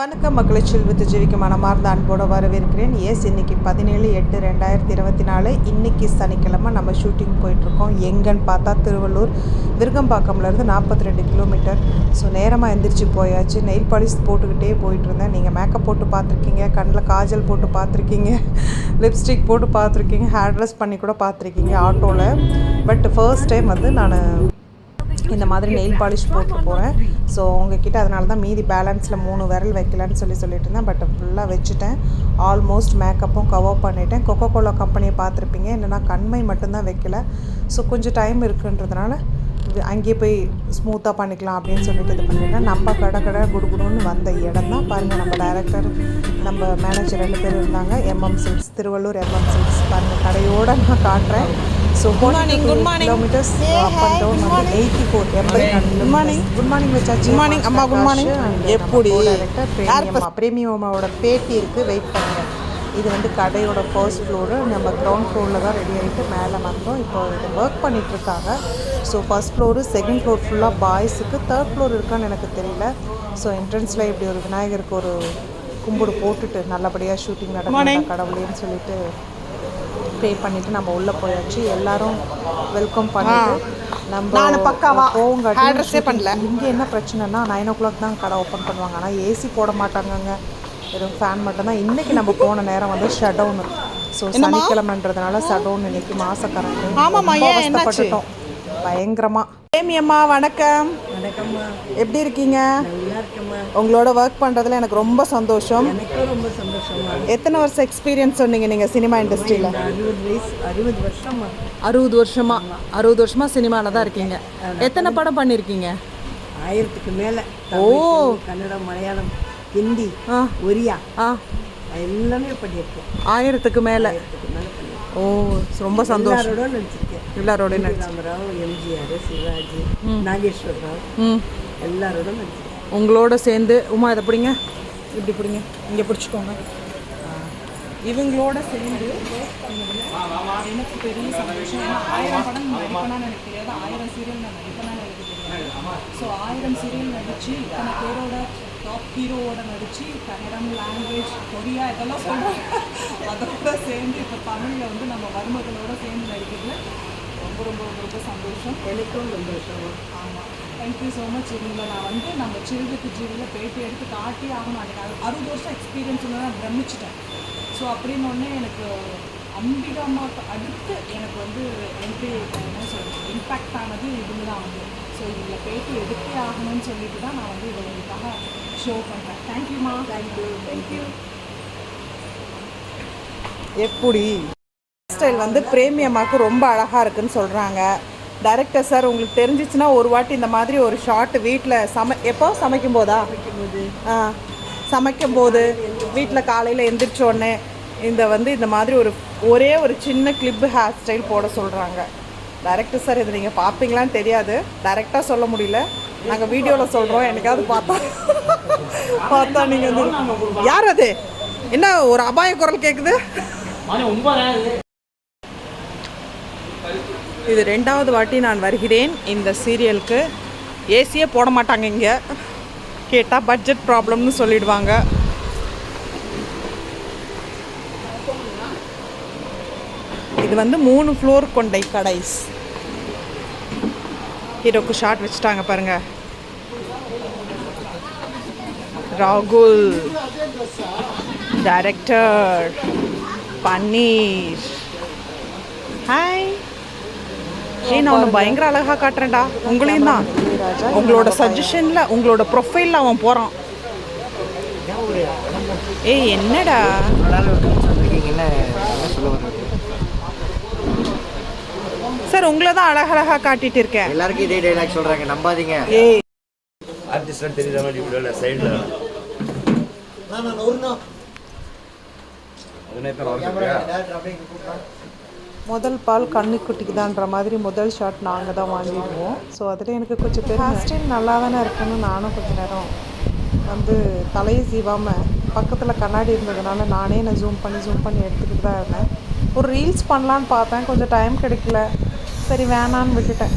வணக்கம் மக்களை செல்வத்து ஜீவிக்கு மனமார்ந்த அன்போடு வரவேற்கிறேன். எஸ் இன்னைக்கு பதினேழு எட்டு ரெண்டாயிரத்தி இருபத்தி நாலு. இன்னைக்கு சனிக்கிழமை நம்ம ஷூட்டிங் போயிட்டுருக்கோம். எங்கன்னு பார்த்தா திருவள்ளூர் விருகம்பாக்கம்லேருந்து நாற்பத்தி ரெண்டு கிலோமீட்டர். ஸோ நேரமாக எந்திரிச்சு போயாச்சு. நெயில் பாலிஷ் போட்டுக்கிட்டே போயிட்டுருந்தேன். நீங்கள் மேக்கப் போட்டு பார்த்துருக்கீங்க கண்ணில் காஜல் போட்டு பார்த்துருக்கீங்க லிப்ஸ்டிக் போட்டு பார்த்துருக்கீங்க ஹேர் ட்ரெஸ் பண்ணி கூட பார்த்துருக்கீங்க ஆட்டோவில் பட் ஃபர்ஸ்ட் டைம் வந்து நான் இந்த மாதிரி நெயில் பாலிஷ் போட்டு போகிறேன் ஸோ உங்ககிட்ட அதனால தான் மீதி பேலன்ஸில் மூணு விரல் வைக்கலான்னு சொல்லி சொல்லிட்டு இருந்தேன். பட் ஃபுல்லாக வச்சுட்டேன். ஆல்மோஸ்ட் மேக்கப்பும் கவர் பண்ணிட்டேன். கொக்கோ கோலா கம்பெனியை பார்த்துருப்பீங்க. என்னென்னா கண்மை மட்டும்தான் வைக்கல. ஸோ கொஞ்சம் டைம் இருக்குன்றதுனால இது அங்கேயே போய் ஸ்மூத்தாக பண்ணிக்கலாம் அப்படின்னு சொல்லிட்டு இது பண்ணிட்டேன் நம்ம கடை கடை குடுகுடுன்னு வந்த இடம் தான் பாருங்கள் நம்ம டைரக்டர் நம்ம மேனேஜர் ரெண்டு பேர் இருந்தாங்க. M M silks Tiruvallur M M silks பாருங்கள் கடையோடு நான் காட்டுறேன். So good morning good morning kilometres up and down வந்து எயிட்டி ஃபோர் எண்பத்தி குட் மார்னிங் குட் மார்னிங் வச்சாச்சு குட் மார்னிங் அம்மா குட் மார்னிங் எப்படி பிரேமியம் பிரேமியமோட பேட்டி இருக்குது வெயிட் பண்ணுங்க. இது வந்து கடையோட ஃபர்ஸ்ட் ஃப்ளோரு நம்ம கிரவுண்ட் ஃப்ளோரில் தான் ரெடி ஆகிட்டு மேலே வந்தோம். இப்போ இது ஒர்க் பண்ணிட்டு இருக்காங்க so first floor second floor ஃபுல்லாக பாய்ஸுக்கு தேர்ட் ஃப்ளோர் இருக்கான்னு எனக்கு தெரியல. ஸோ என்ட்ரன்ஸில் இப்படி ஒரு விநாயகருக்கு ஒரு கும்பிடு போட்டுட்டு நல்லபடியாக ஷூட்டிங் நடக்கும் கடவுளேன்னு சொல்லிட்டு ப்ரே பண்ணிட்டு நம்ம உள்ள போயாச்சு. எல்லாரும் வெல்கம் பண்ணிட்டு நம்ம பக்காவா போங்க ஏ பண்ணல. இங்கே என்ன பிரச்சனைனா நைன் ஓ கிளாக் தான் கடை ஓப்பன் பண்ணுவாங்க. ஆனால் ஏசி போட மாட்டாங்கங்க. வெறும் ஃபேன் மட்டும்தான் இன்னைக்கு நம்ம போன நேரம் வந்து ஷட் டவுன் ஸோ சனிக்கிழமைன்றதுனால ஷட் டவுன் இன்னைக்கு மாச கரண்ட் ஆமாம்மா, ஏன் என்னாச்சு? பயங்கரமா. ஏமியம்மா வணக்கம். வணக்கம்மா. எப்படி இருக்கீங்க? நல்லா இருக்கம்மா. உங்களோட ஒர்க் பண்ணுறதுல எனக்கு ரொம்ப சந்தோஷம். எனக்கும் ரொம்ப சந்தோஷமா எத்தனை வருஷம் எக்ஸ்பீரியன்ஸ் சொன்னீங்க நீங்கள் சினிமா இண்டஸ்ட்ரியில் அறுபது வயசு அறுபது வருஷமா அறுபது வருஷமா? அறுபது வருஷமா சினிமாவில் தான் இருக்கீங்க. எத்தனை படம் பண்ணியிருக்கீங்க ஆயிரத்துக்கு மேலே. ஓ. கன்னடம் மலையாளம் ஹிந்தி ஆ. ஒரியா. ஆ. எல்லாமே பண்ணியிருக்கேன். ஆயிரத்துக்கு மேலே. ஆயிரத்துக்கு மேலே. பண்ணியிருக்கேன் ஓ ரொம்ப சந்தோஷம். எல்லாரோட நடிச்சிருக்கேன். எல்லாரோட ராமராவ் எம்ஜிஆர் சிவாஜி நாகேஸ்வர் ராவ் எல்லாரோட நடிச்சிருக்கேன். உங்களோட சேர்ந்து உமா இதை பிடிங்க. இப்படி பிடிங்க. இங்கே பிடிச்சிக்கோங்க. இவங்களோட சேர்ந்து எனக்கு பெரிய சந்தோஷம். ஏன்னா ஆயிரம் படம் நடிப்பேனான்னு எனக்கு தெரியாது ஆயிரம் சீரியல் நான் நடிப்பேனான்னு எனக்கு தெரியாது ஸோ ஆயிரம் சீரியல் நடித்து இத்தனை பேரோட டாப் ஹீரோவோட நடித்து கன்னடம் லாங்குவேஜ் கொரியா இதெல்லாம் சொல்கிறாங்க அதோட சேர்ந்து இப்போ தமிழில் வந்து நம்ம மருமகளோட சேர்ந்து நடிக்கிறதுல ரொம்ப ரொம்ப ரொம்ப சந்தோஷம். எனக்கும் சந்தோஷம். ஆமாம் தேங்க்யூ ஸோ மச் இவங்களை நான் வந்து நம்ம சிறுவிக்கு ஜீவியில் பேட்டி எடுத்து காட்டி ஆக மாட்டேன் அது அறுபது வருஷம் எக்ஸ்பீரியன்ஸ் வந்து நான் பிரமிச்சிட்டேன். ஸோ அப்படின்னொடனே எனக்கு அம்பிகா அம்மாவுக்கு அடுத்து எனக்கு வந்து என்ட்ரி என்ன சொல்றது இம்பேக்ட் ஆனது இவங்க தான் வந்து. ஸோ இவங்களை பேட்டி எடுத்தே ஆகணும்னு சொல்லிட்டு தான் நான் வந்து இவங்களுக்காக ஷோ பண்ணுறேன் தேங்க்யூம்மா தேங்க்யூ தேங்க்யூ எப்படி? ஸ்டைல் வந்து பிரேமியம்மாக்கு ரொம்ப அழகாக இருக்குன்னு சொல்கிறாங்க டைரக்டர் சார் உங்களுக்கு தெரிஞ்சிச்சுன்னா ஒரு வாட்டி இந்த மாதிரி ஒரு ஷார்ட் வீட்டில் சமை எப்போ? சமைக்கும் போதா ஆ. சமைக்கும் போது வீட்டில் காலையில் எந்திரிச்ச உடனே இந்த வந்து இந்த மாதிரி ஒரு ஒரே ஒரு சின்ன கிளிப்பு ஹேர் ஸ்டைல் போட சொல்கிறாங்க டைரக்டர் சார் இதை நீங்கள் பார்ப்பீங்களான்னு தெரியாது. டைரெக்டாக சொல்ல முடியல. நாங்கள் வீடியோவில் சொல்கிறோம் என்னைக்காவது பார்த்தா பார்த்தா நீங்கள் வந்து யார் அது? என்ன ஒரு அபாய குரல் கேட்குது இது ரெண்டாவது வாட்டி நான் வருகிறேன் இந்த சீரியலுக்கு. ஏசியே போட மாட்டாங்க இங்கே. கேட்டால் பட்ஜெட் ப்ராப்ளம்னு சொல்லிடுவாங்க. இது வந்து மூணு ஃப்ளோர் கொண்ட கடைஸ். ஹீரோக்கு ஷார்ட் வச்சுட்டாங்க பாருங்க. ராகுல் டைரக்டர் பன்னீர். ஹாய் ஏ நான் உன்னை பயங்கர அழகா காட்டுறேன்டா. உங்களையும் தான். உங்களோட சஜஷனில் உங்களோட ப்ரொஃபைலில் அவன் போகிறான் ஏய் என்னடா? சார் உங்களை தான் அழகழகா காட்டிட்டு இருக்கேன். எல்லாருக்கும் இதே டைலாக் சொல்றாங்க நம்பாதீங்க. ஏய். ஆர்டிஸ்ட்லாம் தெரியுற மாதிரி இப்படி சைடில் முதல் பால் கண்ணுக்குட்டிக்கு தான்ற மாதிரி முதல் ஷாட் நாங்கள் தான் வாங்கிடுவோம் ஸோ அதில் எனக்கு கொஞ்சம் பேர் ஸ்டைல் நல்லா தானே இருக்குன்னு நானும் கொஞ்ச நேரம் வந்து தலையை சீவாமல் பக்கத்தில் கண்ணாடி இருந்ததுனால நானே நான் ஜூம் பண்ணி ஜூம் பண்ணி எடுத்துக்கிட்டு தான் இருந்தேன். ஒரு ரீல்ஸ் பண்ணலான்னு பார்த்தேன் கொஞ்சம் டைம் கிடைக்கல. சரி வேணான்னு விட்டுட்டேன்.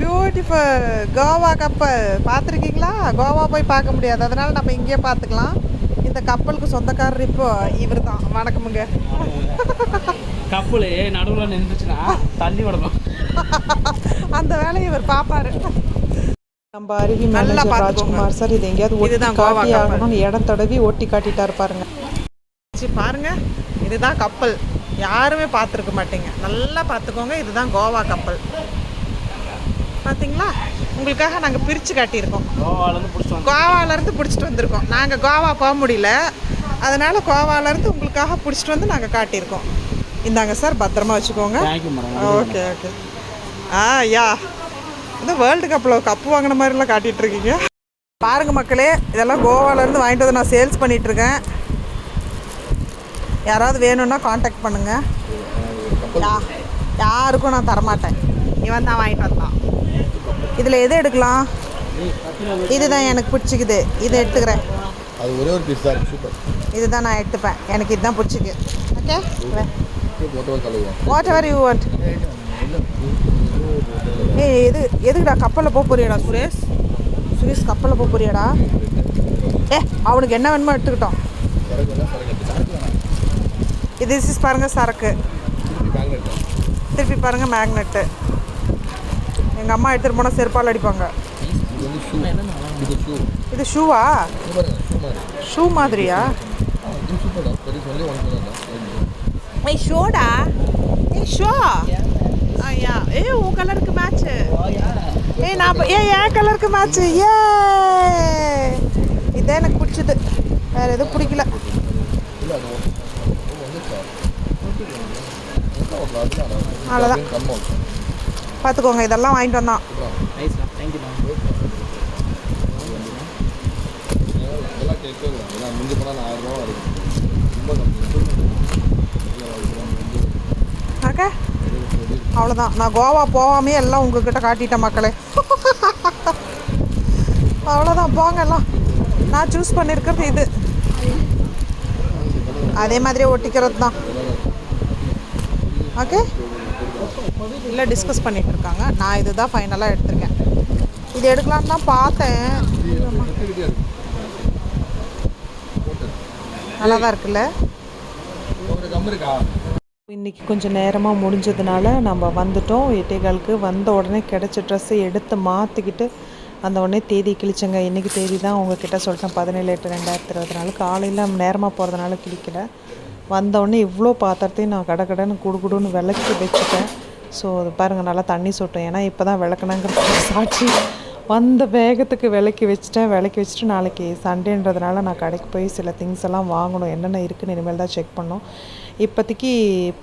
பியூட்டிஃபுல் கோவா கப்பல். பார்த்துருக்கீங்களா? கோவா போய் பார்க்க முடியாது. அதனால நம்ம இங்கேயே பார்த்துக்கலாம். இந்த கப்பலுக்கு சொந்தக்காரர் இப்போ இவர் தான் வணக்கமுங்க கப்பல் நடுவில் நின்றுச்சுன்னா தள்ளி விடணும். அந்த வேலையை இவர் பார்ப்பாரு. நம்ம அருவி பார்த்துக்கோங்க. ராஜ்குமார் சார் இது எங்கேயாவது கோவா காட்டி. ஆகணும்னு இடம் தடவி ஒட்டி காட்டிட்டாரு பாருங்க. சரி, பாருங்க. இதுதான் கப்பல். யாருமே பார்த்துருக்க மாட்டீங்க. நல்லா பார்த்துக்கோங்க. இதுதான் கோவா கப்பல். பார்த்தீங்களா உங்களுக்காக நாங்கள் பிரித்து காட்டியிருக்கோம். கோவாலேருந்து பிடிச்சிட்டு கோவாலேருந்து பிடிச்சிட்டு வந்திருக்கோம். நாங்கள் கோவா போக முடியல. அதனால் கோவாலேருந்து உங்களுக்காக பிடிச்சிட்டு வந்து நாங்கள் காட்டியிருக்கோம். இந்தாங்க சார் பத்திரமா வச்சுக்கோங்க. Okay okay ah yeah. இந்த வேர்ல்டு கப்பில் கப்பு வாங்கின மாதிரிலாம் காட்டிட்டு இருக்கீங்க. பாருங்க மக்களே இதெல்லாம் கோவாலேருந்து வாங்கிட்டு வந்து நான் சேல்ஸ் பண்ணிட்டு இருக்கேன். யாராவது வேணும்னா காண்டாக்ட் பண்ணுங்க. யா யாருக்கும் நான் தரமாட்டேன். இவன் தான் வாங்கிட்டு வந்தான் இதில் எது எடுக்கலாம்? இதுதான் எனக்கு பிடிச்சிக்குது. இதை எடுத்துக்கிறேன். அது ஒரே ஒரு பீஸ் தான் சூப்பர் இதுதான் நான் எடுத்துப்பேன். எனக்கு இதுதான் பிடிச்சிக்கு. Okay whatever you want ஏய் எது எதுக்குடா கப்பலில் போக போறியாடா சுரேஷ்? சுரேஷ் கப்பலில் போக போறியாடா? ஏ அவனுக்கு என்ன வேணுமோ எடுத்துக்கிட்டோம் சரக்கு வேணா சரக்கு சரக்கு வேணாம் இது இஸ் பாருங்க சரக்கு. திருப்பி மேக்னெட் திருப்பி பாருங்க மேக்னெட்டு எங்கள் அம்மா எடுத்துகிட்டு போனால் செருப்பால் அடிப்பாங்க. இது ஷூவா ஷூ மாதிரி ஷூ மாதிரியா ஏய் ஷோடா ஏய் ஷோ ஐயா ஏய் உன் கலருக்கு மேட்ச்சு ஏய் நான் ஏய் என் கலருக்கு மேட்ச்சு ஏ இதே எனக்கு பிடிச்சது. வேறு எதுவும் பிடிக்கல இல்லை அது வந்து அவ்வளோதான். பார்த்துக்கோங்க இதெல்லாம் வாங்கிட்டு வந்தான். ஓகே அவ்வளோதான் நான் கோவா போகாமே எல்லாம் உங்ககிட்ட காட்டிட்டேன் மக்களே. அவ்வளோதான் போங்க எல்லாம். நான் சூஸ் பண்ணியிருக்கிறது இது. அதே மாதிரியே ஒட்டிக்கிறது தான் ஓகே இல்லை டிஸ்கஸ் பண்ணிட்டு இருக்காங்க நான் இதுதான் ஃபைனலாக எடுத்திருக்கேன். இது எடுக்கலான்னு தான் பார்த்தேன். நல்லா தான் இருக்குல்ல? இன்றைக்கி கொஞ்சம் நேரமாக முடிஞ்சதுனால நம்ம வந்துட்டோம். எட்டேகாலுக்கு வந்த உடனே கிடச்ச ட்ரெஸ்ஸை எடுத்து மாற்றிக்கிட்டு அந்த உடனே தேதி கிழிச்சங்க. இன்றைக்கி தேதி தான் உங்ககிட்ட சொல்லிட்டேன். பதினேழு எட்டு ரெண்டாயிரத்தி இருபத்தி நாலு. காலையில் நேரமாக போகிறதுனால கிழிக்கலை. வந்த உடனே இவ்வளோ பாத்திரத்தையும் நான் கடை கடைன்னு குடுகுடுன்னு விளக்கி வச்சுட்டேன். ஸோ அது பாருங்கள் நல்லா தண்ணி சொட்டும். ஏன்னா இப்போ தான் விளக்குனாங்கிறது சாட்சி. வந்த வேகத்துக்கு விலைக்கு வச்சுட்டேன். விலைக்கு வச்சுட்டு நாளைக்கு சண்டேன்றதுனால நான் கடைக்கு போய் சில திங்ஸ் எல்லாம் வாங்கணும். என்னென்ன இருக்குன்னு இனிமேல் தான் செக் பண்ணோம். இப்போதைக்கு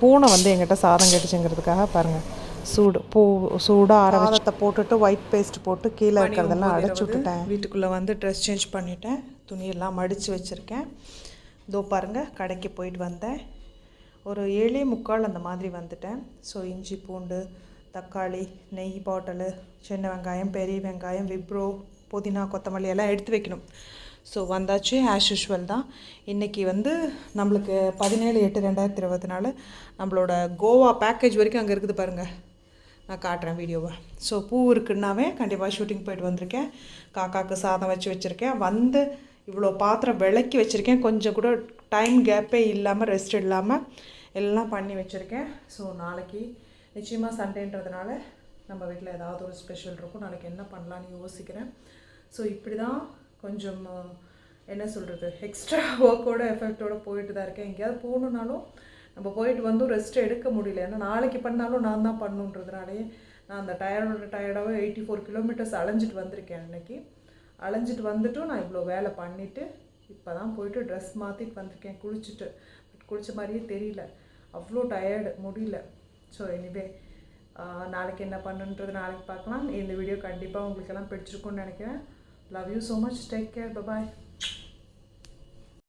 பூனை வந்து எங்கிட்ட சாதம் கட்டிச்சுங்கிறதுக்காக பாருங்கள் சூடு பூ சூடாக ஆற சாதத்தை போட்டுட்டு ஒயிட் பேஸ்ட் போட்டு கீழே இருக்கிறதெல்லாம் அடைச்சி விட்டுட்டேன். வீட்டுக்குள்ளே வந்து ட்ரெஸ் சேஞ்ச் பண்ணிட்டேன். துணியெல்லாம் மடித்து வச்சுருக்கேன். இதோ பாருங்கள் கடைக்கு போயிட்டு வந்தேன். ஒரு ஏழே முக்கால் அந்த மாதிரி வந்துட்டேன். ஸோ இஞ்சி பூண்டு தக்காளி நெய் பாட்டிலு சின்ன வெங்காயம் பெரிய வெங்காயம் விப்ரோ புதினா கொத்தமல்லி எல்லாம் எடுத்து வைக்கணும். ஸோ வந்தாச்சு ஆஸ் யூஷுவல் தான். இன்றைக்கி வந்து நம்மளுக்கு பதினேழு எட்டு ரெண்டாயிரத்தி இருபத்தி நாலு நம்மளோட கோவா பேக்கேஜ் வரைக்கும் அங்கே இருக்குது பாருங்கள் நான் காட்டுறேன் வீடியோவை. ஸோ பூ இருக்குன்னாவே கண்டிப்பாக ஷூட்டிங் போயிட்டு வந்திருக்கேன். காக்காவுக்கு சாதம் வச்சு வச்சுருக்கேன். வந்து இவ்வளோ பாத்திரம் விளக்கி வச்சுருக்கேன். கொஞ்சம் கூட டைம் கேப்பே இல்லாமல் ரெஸ்ட் இல்லாமல் எல்லாம் பண்ணி வச்சுருக்கேன். ஸோ நாளைக்கு நிச்சயமாக சண்டேன்றதுனால நம்ம வீட்டில் ஏதாவது ஒரு ஸ்பெஷல் இருக்கும். நாளைக்கு என்ன பண்ணலான்னு யோசிக்கிறேன். ஸோ இப்படி தான் கொஞ்சம் என்ன சொல்கிறது எக்ஸ்ட்ரா ஒர்க்கோட எஃபெக்டோடு போயிட்டு தான் இருக்கேன். எங்கேயாவது போகணுன்னாலும் நம்ம போயிட்டு வந்து ரெஸ்ட் எடுக்க முடியல. ஏன்னா நாளைக்கு பண்ணாலும் நான் தான் பண்ணுன்றதுனாலே நான் அந்த டயர்டோட டயர்டாகவே எயிட்டி ஃபோர் கிலோமீட்டர்ஸ் அலைஞ்சிட்டு வந்திருக்கேன் அன்னைக்கு. அலைஞ்சிட்டு வந்துட்டும் நான் இவ்வளோ வேலை பண்ணிவிட்டு இப்போ தான் போயிட்டு ட்ரெஸ் மாற்றிட்டு வந்திருக்கேன். குளிச்சுட்டு. பட் குளித்த மாதிரியே தெரியல. அவ்வளோ டயர்டு முடியல. ஸோ எனிவே நாளைக்கு என்ன பண்ணுன்றது நாளைக்கு பார்க்கலாம். இந்த வீடியோ கண்டிப்பாக உங்களுக்கெல்லாம் பிடிச்சிருக்கும்னு நினைக்கிறேன். Love you so much take care bye